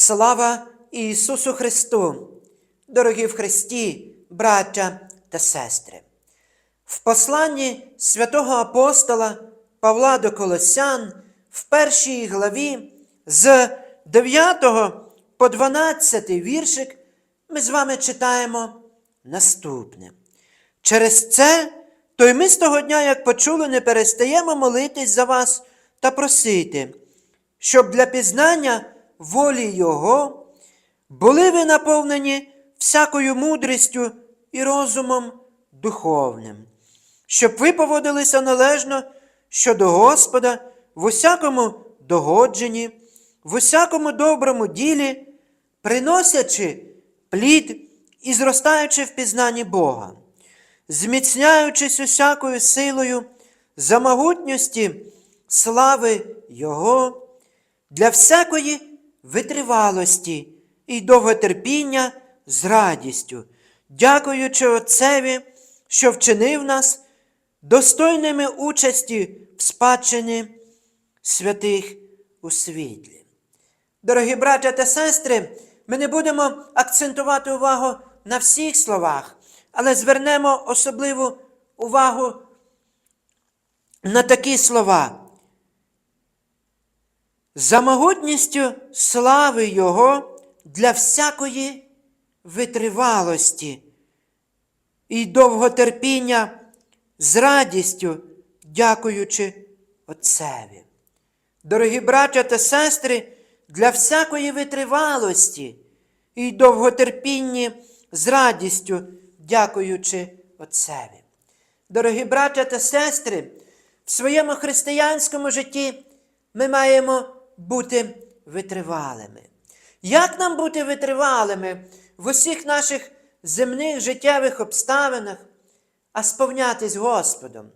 Слава Ісусу Христу! Дорогі в Христі, браття та сестри! В посланні святого апостола Павла до Колосян в першій главі з 9 по 12 віршик ми з вами читаємо наступне. Через це, то й ми з того дня, як почули, не перестаємо молитись за вас та просити, щоб для пізнання волі Його були ви наповнені всякою мудрістю і розумом духовним, щоб ви поводилися належно щодо Господа в усякому догодженні, в усякому доброму ділі, приносячи плід і зростаючи в пізнанні Бога, зміцняючись усякою силою за могутності слави Його, для всякої витривалості і довготерпіння з радістю, дякуючи Отцеві, що вчинив нас достойними участі в спадщині святих у світлі. Дорогі браття та сестри, ми не будемо акцентувати увагу на всіх словах, але звернемо особливу увагу на такі слова. За могутністю слави Його для всякої витривалості і довготерпіння з радістю, дякуючи Отцеві. Дорогі браття та сестри, для всякої витривалості і довготерпінні з радістю, дякуючи Отцеві. Дорогі браття та сестри, в своєму християнському житті ми маємо бути витривалими. Як нам бути витривалими в усіх наших земних життєвих обставинах, а сповнятись Господом?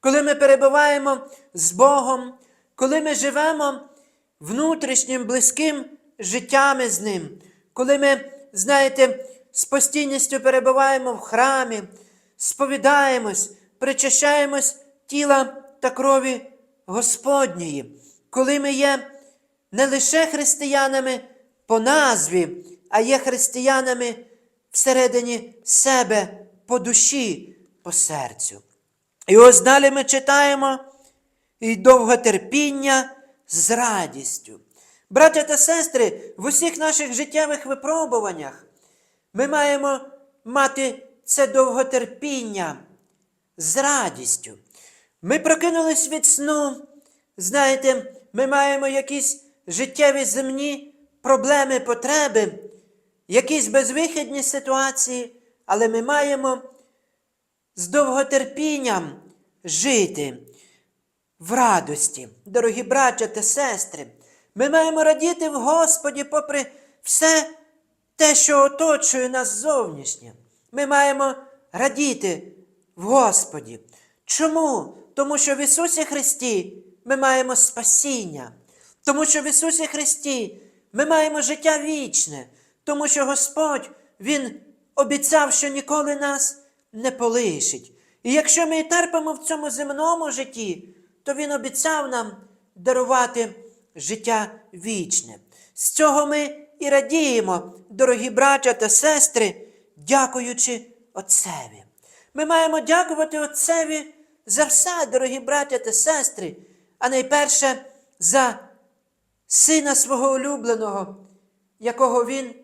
Коли ми перебуваємо з Богом, коли ми живемо внутрішнім близьким життями з Ним, коли ми, знаєте, з постійністю перебуваємо в храмі, сповідаємось, причащаємось тіла та крові Господньої, коли ми є не лише християнами по назві, а є християнами всередині себе по душі, по серцю. І ось далі ми читаємо і довготерпіння з радістю. Браття та сестри, в усіх наших життєвих випробуваннях ми маємо мати це довготерпіння з радістю. Ми прокинулись від сну, знаєте, ми маємо якісь життєві земні проблеми, потреби, якісь безвихідні ситуації, але ми маємо з довготерпінням жити в радості, дорогі браття та сестри. Ми маємо радіти в Господі, попри все те, що оточує нас зовнішнє. Ми маємо радіти в Господі. Чому? Тому що в Ісусі Христі ми маємо спасіння, тому що в Ісусі Христі ми маємо життя вічне, тому що Господь Він обіцяв, що ніколи нас не полишить. І якщо ми терпимо в цьому земному житті, то Він обіцяв нам дарувати життя вічне. З цього ми і радіємо, дорогі браття та сестри, дякуючи Отцеві. Ми маємо дякувати Отцеві за все, дорогі браття та сестри, а найперше за Сина свого улюбленого, якого Він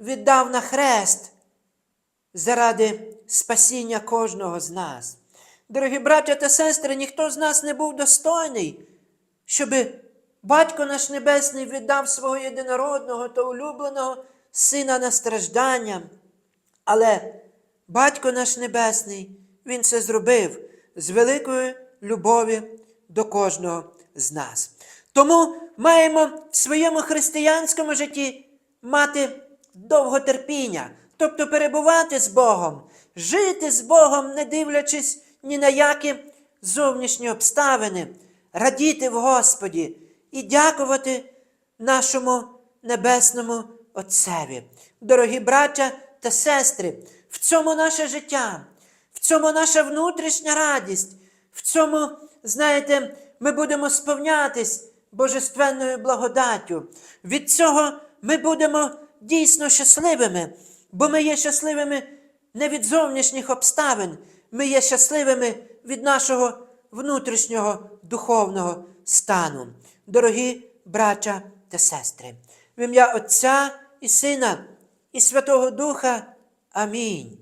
віддав на хрест заради спасіння кожного з нас. Дорогі браття та сестри, ніхто з нас не був достойний, щоби Батько наш Небесний віддав свого єдинородного та улюбленого Сина на страждання. Але Батько наш Небесний, Він це зробив з великою любові до кожного з нас. Тому маємо в своєму християнському житті мати довготерпіння, тобто перебувати з Богом, жити з Богом, не дивлячись ні на які зовнішні обставини, радіти в Господі і дякувати нашому Небесному Отцеві. Дорогі браття та сестри, в цьому наше життя, в цьому наша внутрішня радість, в цьому, знаєте, ми будемо сповнятись Божественною благодаттю. Від цього ми будемо дійсно щасливими, бо ми є щасливими не від зовнішніх обставин, ми є щасливими від нашого внутрішнього духовного стану. Дорогі браття та сестри, в ім'я Отця і Сина і Святого Духа. Амінь.